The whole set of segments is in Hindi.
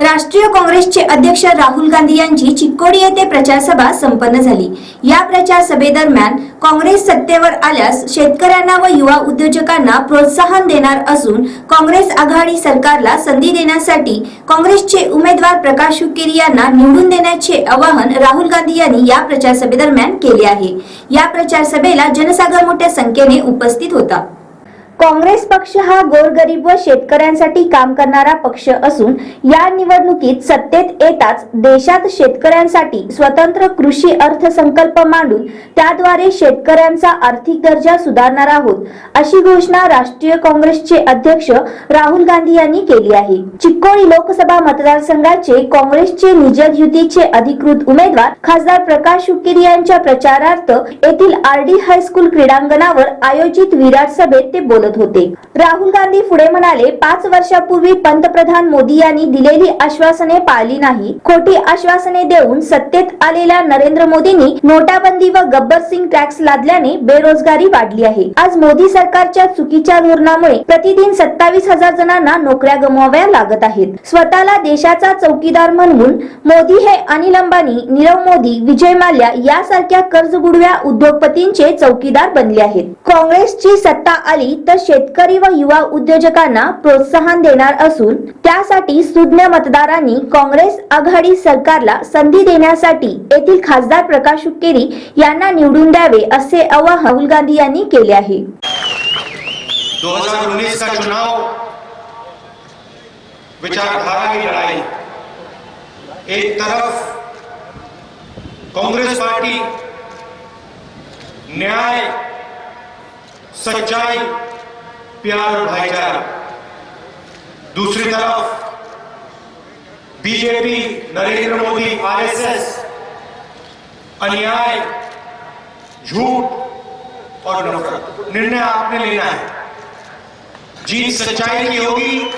राष्ट्रीय काँग्रेसचे अध्यक्ष राहुल गांधी यांची चिक्कोडी येथे प्रचारसभा संपन्न झाली. या प्रचार सभेदरम्यान काँग्रेस सत्तेवर आल्यास शेतकऱ्यांना व युवा उद्योजकांना प्रोत्साहन देणार असून काँग्रेस आघाडी सरकारला संधी देण्यासाठी काँग्रेसचे उमेदवार प्रकाश हुक्केरी यांना निवडून देण्याचे आवाहन राहुल गांधी यांनी या प्रचार सभेदरम्यान केले आहे. या प्रचार सभेला जनसागर मोठ्या संख्येने उपस्थित होता. काँग्रेस पक्ष हा गोरगरीब व शेतकऱ्यांसाठी काम करणारा पक्ष असून या निवडणुकीत सत्तेत येताच देशात शेतकऱ्यांसाठी स्वतंत्र कृषी अर्थसंकल्प मांडून त्याद्वारे शेतकऱ्यांचा आर्थिक दर्जा सुधारणार आहोत अशी घोषणा राष्ट्रीय काँग्रेसचे अध्यक्ष राहुल गांधी यांनी केली आहे. चिक्कोडी लोकसभा मतदारसंघाचे काँग्रेसचे निजद युतीचे अधिकृत उमेदवार खासदार प्रकाश हुक्केरी यांच्या प्रचारार्थ येथील आर डी हायस्कूल क्रीडांगणावर आयोजित विराट सभेत ते बोलत होते. राहुल गांधी पुढे म्हणाले पाच वर्षापूर्वी पंतप्रधान मोदी यांनी दिलेली आश्वासने पाळली नाही. खोटी आश्वासने देऊन सत्तेत आलेल्या नरेंद्र मोदींनी नोटाबंदी व गब्बर सिंग टॅक्स लादल्याने बेरोजगारी वाढली आहे. आज मोदी सरकारच्या चुकीच्या धोरणामुळे प्रतिदिन सत्तावीस हजार जणांना नोकऱ्या गमवाव्या लागत आहेत. स्वतःला देशाचा चौकीदार म्हणून मोदी हे अनिल अंबानी नीरव मोदी विजय माल्या यासारख्या कर्जबुडव्या उद्योगपतींचे चौकीदार बनले आहेत. काँग्रेसची सत्ता आली तर शेतकरी व युवा उद्योजकांना प्रोत्साहन देणार असून त्यासाठी सुज्ञ मतदारांनी काँग्रेस आघाडी सरकारला संधी देण्यासाठी येथील खासदार प्रकाश हुक्केरी यांना निवडून द्यावे असे आवाहन राहुल गांधी यांनी केले आहे. 2019 का चुनाव विचारधारा की लड़ाई एक तरफ कांग्रेस पार्टी न्याय सच्चाई, प्यार और भाईचारा। दूसरी तरफ़, बीजेपी, नरेंद्र मोदी, आरएसएस, अन्याय, झूठ और नफरत। निर्णय आपने लेना है। जीत सच्चाई की होगी,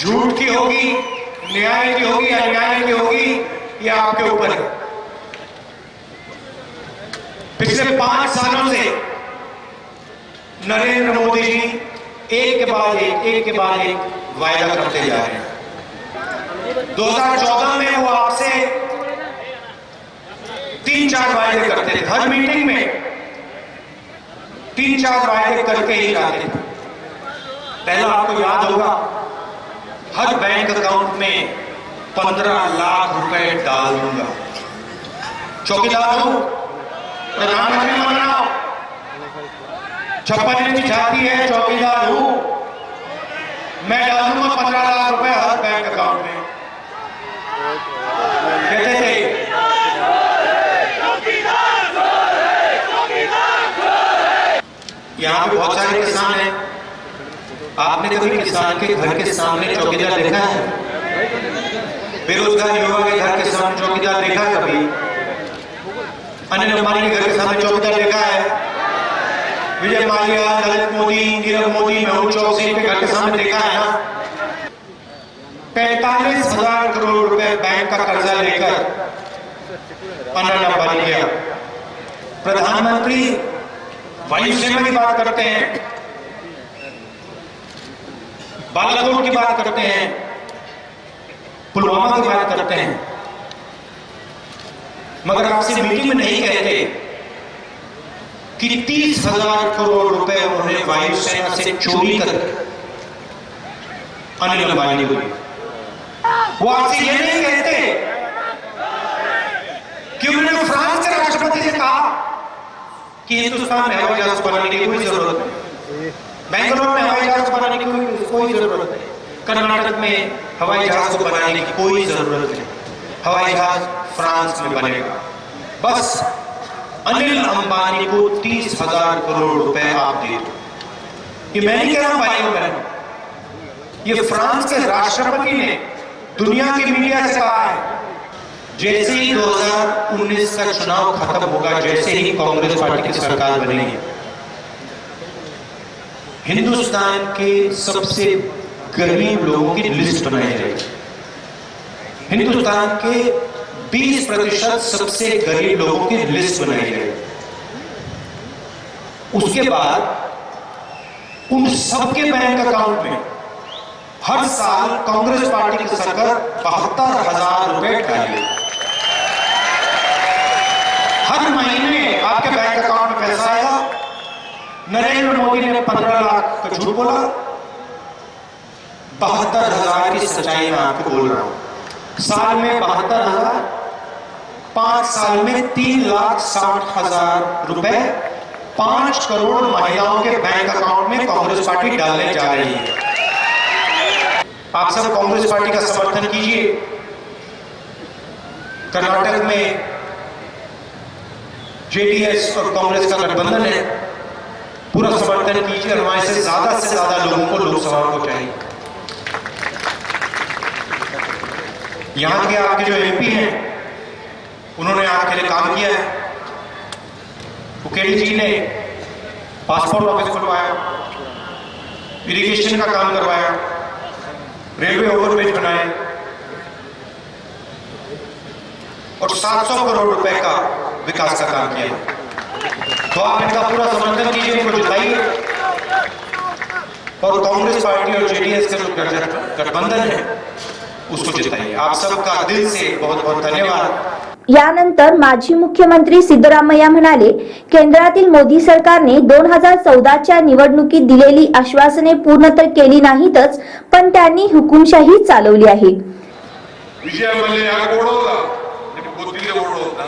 झूठ की होगी, न्याय की होगी, अन्याय की होगी, ये आपके ऊपर है। पिछले पाँच सालों से नरेंद्र मोदी जी, एक के बाद एक एक के बाद एक वायदा करते जा रहे हैं। 2014 में वो आपसे तीन चार वायदे करते थे। हर मीटिंग में तीन चार वायदे करके ही जाते थे। पहला आपको याद होगा, हर बैंक अकाउंट में पंद्रह लाख रुपए डाल दूँगा। चौकीदार प्रधानमंत्री बन रहा छप्पन इंच छाती है, चौकीदार हूँ। मैं डाल दूँगा पंद्रह लाख रुपए हर बैंक अकाउंट में। कहते थे यहाँ पे बहुत सारे किसान हैं। आपने कभी किसान के घर के सामने चौकीदार देखा है? बेरोजगार युवा के घर के सामने चौकीदार देखा है कभी? अन्य के घर के सामने चौकीदार देखा है? विजय माल्या ललित मोदी नीरव मोदी मेहुल चौधरी के घर के सामने देखा है ना। पैंतालीस हज़ार करोड़ रुपए बैंक का कर्जा लेकर अंबानी किया प्रधानमंत्री वायुसेना की बात करते हैं। बालाकोट की बात करते हैं। पुलवामा की बात करते हैं। मगर आपसे मीटिंग में नहीं कहते कि तीस हज़ार करोड़ रुपए उन्होंने वायुसेना से चोरी कर अनिल अंबानी को। वो आपसे ये नहीं कहते कि उन्होंने फ्रांस के राष्ट्रपति से कहा कि हिंदुस्तान में हवाई जहाज़ बनाने की कोई ज़रूरत नहीं। बेंगलोर में हवाई जहाज़ बनाने की कोई कोई ज़रूरत नहीं। कर्नाटक में हवाई जहाज़ को बनाने की कोई ज़रूरत नहीं। हवाई जहाज़ फ्रांस में बनेगा। बस अनिल अंबानी को तीस हज़ार करोड़ रुपए आप दे दो। ये मैं नहीं कह रहा भाइयों बहनों। ये फ्रांस के राष्ट्रपति ने दुनिया की मीडिया से कहा है, जैसे ही 2019 का चुनाव खत्म होगा, जैसे ही कांग्रेस पार्टी की सरकार बनेगी। हिंदुस्तान के सबसे गरीब लोगों की लिस्ट बनाई जाएगी। हिंदुस्तान के 20 प्रतिशत सबसे गरीब लोगों की लिस्ट बनाई जाएगी उसके बाद उन सबके बैंक अकाउंट में हर साल कांग्रेस पार्टी की सरकार बहत्तर हज़ार रुपए डाली हर महीने आपके बैंक अकाउंट में पैसा आया। नरेंद्र मोदी ने पंद्रह लाख का झूठ बोला। बहत्तर हज़ार की सच्चाई मैं आपको बोल रहा हूँ। साल में बहत्तर हज़ार पाँच साल में तीन लाख साठ हज़ार रुपए पाँच करोड़ महिलाओं के बैंक अकाउंट में कांग्रेस पार्टी डालने जा रही है। आप सब कांग्रेस पार्टी का समर्थन कीजिए। कर्नाटक में जेडीएस और कांग्रेस का गठबंधन है। पूरा समर्थन कीजिए, और हमारे से ज़्यादा से ज़्यादा लोगों को लोकसभा को चाहिए। यहाँ के आपके जो एमपी हैं उन्होंने आपके लिए काम किया है। जी ने पासपोर्ट ऑफ़िस खुलवाया इरिगेशन का काम करवाया रेलवे ओवरब्रिज बनाए, और 700 करोड़ रुपए का विकास का काम किया। तो आप इनका पूरा समर्थन कीजिए इनको जिताइए। और कांग्रेस पार्टी और जेडीएस का जो गठबंधन है, उसको जिताइए। आप सबका दिल से बहुत बहुत धन्यवाद। यानंतर माजी मुख्यमंत्री सिद्धरामय्या म्हणाले केंद्रातील मोदी सरकारने दोन हजार चौदाच्या निवडणुकीत दिलेली आश्वासने पूर्ण तर केली नाहीतच पण त्यांनी हुकुमशाही चालवली आहे ವಿಜಯ ಮಲ್ಯ ಯಾಕೆ ಓಡೋಲ್ಲ ನಿಮ್ಗೆ ಗೊತ್ತಿದೆ ಓಡೋದ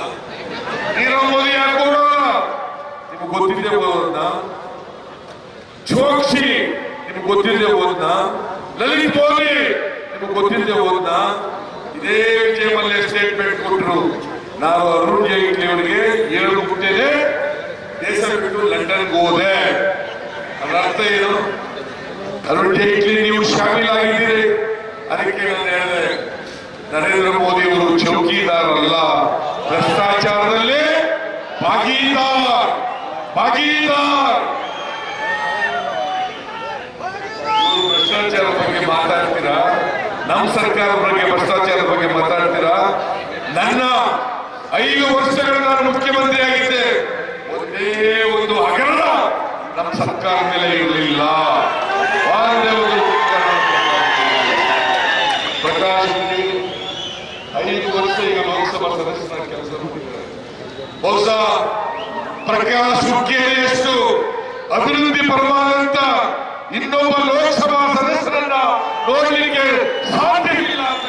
ನೀರವ್ ಮೋದಿ ಯಾಕೆ ಓಡೋಲ್ಲ ನಿಮ್ಗೆ ಗೊತ್ತಿದೆ ಓದೋದ ಚೋಕ್ಸಿ ನಿಮ್ಗೆ ಗೊತ್ತಿದೆ ಓದ್ನ ಲಲಿತ್ ಮೋದಿ ನಿಮ್ಗೆ ಗೊತ್ತಿದೆ ಓದ್ನ ಇದೇ ವಿಜಯ ಮಲ್ಯ ಸ್ಟೇಟ್ಮೆಂಟ್ ಕೊಟ್ಟರು ನಾವು ಅರುಣ್ ಜೈಟ್ಲಿ ಅವರಿಗೆ ಏಳು ಪುಟ್ಟಿದೆ ದೇಶ ಬಿಟ್ಟು ಲಂಡನ್ಗೆ ಹೋದೆ. ಅದರ ಅರ್ಥ ಏನು? ಅರುಣ್ ಜೈಟ್ಲಿ, ನೀವು ಶಾಮೀಲಾಗಿದ್ದೀರಿ. ಅದಕ್ಕೆ ನಾನು ಹೇಳಿದೆ, ನರೇಂದ್ರ ಮೋದಿ ಅವರು ಚೌಕಿದಾರಲ್ಲ ಭ್ರಷ್ಟಾಚಾರದಲ್ಲಿ ಭಾಗೀದಾರ್ ಭಾಗೀದಾರ್. ಭ್ರಷ್ಟಾಚಾರ ಬಗ್ಗೆ ಮಾತಾಡ್ತೀರಾ? ನಮ್ಮ ಸರ್ಕಾರದ ಬಗ್ಗೆ, ಭ್ರಷ್ಟಾಚಾರದ ಬಗ್ಗೆ ಮಾತಾಡ್ತೀರಾ? ನನ್ನ ಐದು ವರ್ಷಗಳು ನಾನು ಮುಖ್ಯಮಂತ್ರಿ ಆಗಿದ್ದೆ ಒಂದೇ ಒಂದು ಹಗರಣ ನಮ್ಮ ಸರ್ಕಾರ ಮೇಲೆ ಇರಲಿಲ್ಲ. ಐದು ವರ್ಷ ಈಗ ಲೋಕಸಭಾ ಸದಸ್ಯರ ಕೆಲಸ ಮಾಡಿದ್ದಾರೆ ಬಹುಶಃ ಪ್ರಕಾಶ್ ಹುಕ್ಕೇರಿಯಷ್ಟು ಅಭಿವೃದ್ಧಿ ಪರವಾದಂತ ಇನ್ನೊಬ್ಬ ಲೋಕಸಭಾ ಸದಸ್ಯರನ್ನ ನೋಡಲಿಕ್ಕೆ ಸಾಧ್ಯವಿಲ್ಲ ಅಂತ.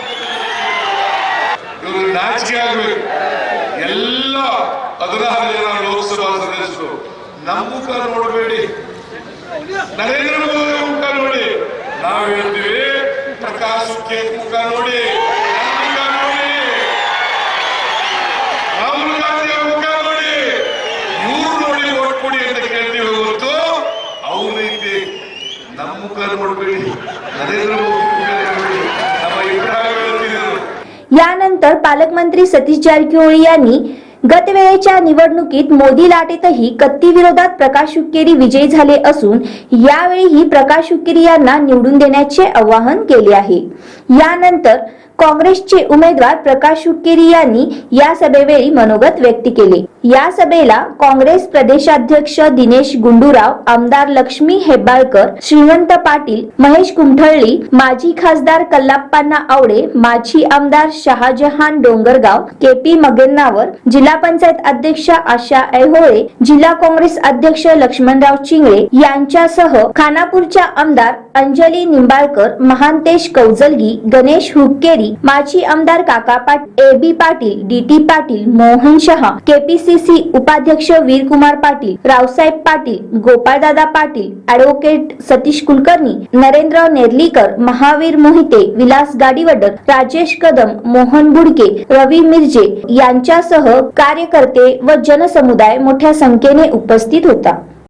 ಇವರು ನಾಚಿಕೆ ಆಗ್ಬೇಕು. ಎಲ್ಲ ಹದಿನಾರು ಲೋಕಸಭಾ ಸದಸ್ಯರು. ನಮ್ಮ ಮುಖ ನೋಡಬೇಡಿ. ನರೇಂದ್ರ ಮೋದಿ ಮುಖ ನೋಡಿ. ನಾವು ಹೇಳ್ತೀವಿ ಪ್ರಕಾಶ್ ಕೇತ್ ಮುಖ ನೋಡಿ. ಮುಖ ನೋಡಿ. ನೋಡಿ. ಅಂತ ಕೇಳ್ತೀವಿ ರೀತಿ ನರೇಂದ್ರ ಮೋದಿ यानंतर पालकमंत्री सतीश जारकिहोळी यांनी गतवेळेच्या निवडणुकीत मोदी लाटेतही कत्ती विरोधात प्रकाश हुक्केरी विजयी झाले असून यावेळीही प्रकाश हुक्केरी यांना निवडून देण्याचे आवाहन केले आहे. यानंतर काँग्रेसचे उमेदवार प्रकाश हुक्केरी यांनी या सभेवेळी मनोगत व्यक्त केले. या सभेला काँग्रेस प्रदेशाध्यक्ष दिनेश गुंडूराव आमदार लक्ष्मी हेब्बाळकर श्रीमंत पाटील महेश कुंठळली माजी खासदार कल्लाप्पांना आवडे माजी आमदार शहाजहान डोंगरगाव केपी मगेन्नावर जिल्हा पंचायत अध्यक्ष आशा ऐहोळे जिल्हा काँग्रेस अध्यक्ष लक्ष्मणराव चिंगळे यांच्यासह खानापूरच्या आमदार अंजली निंबाळकर महांतेश कौजलगी गणेश हुक्केरी माजी आमदार Kaka Patil A B Patil D T Patil Mohan Shaha KPCC उपाध्यक्ष वीरकुमार पाटील रावसाहेब पाटील गोपाळदादा पाटील ऍडव्होकेट सतीश कुलकर्णी नरेंद्र नेर्लीकर महावीर मोहिते विलास गाडीवडर राजेश कदम मोहन बुडके रवी मिरजे यांच्यासह कार्यकर्ते व जनसमुदाय मोठ्या संख्येने उपस्थित होता.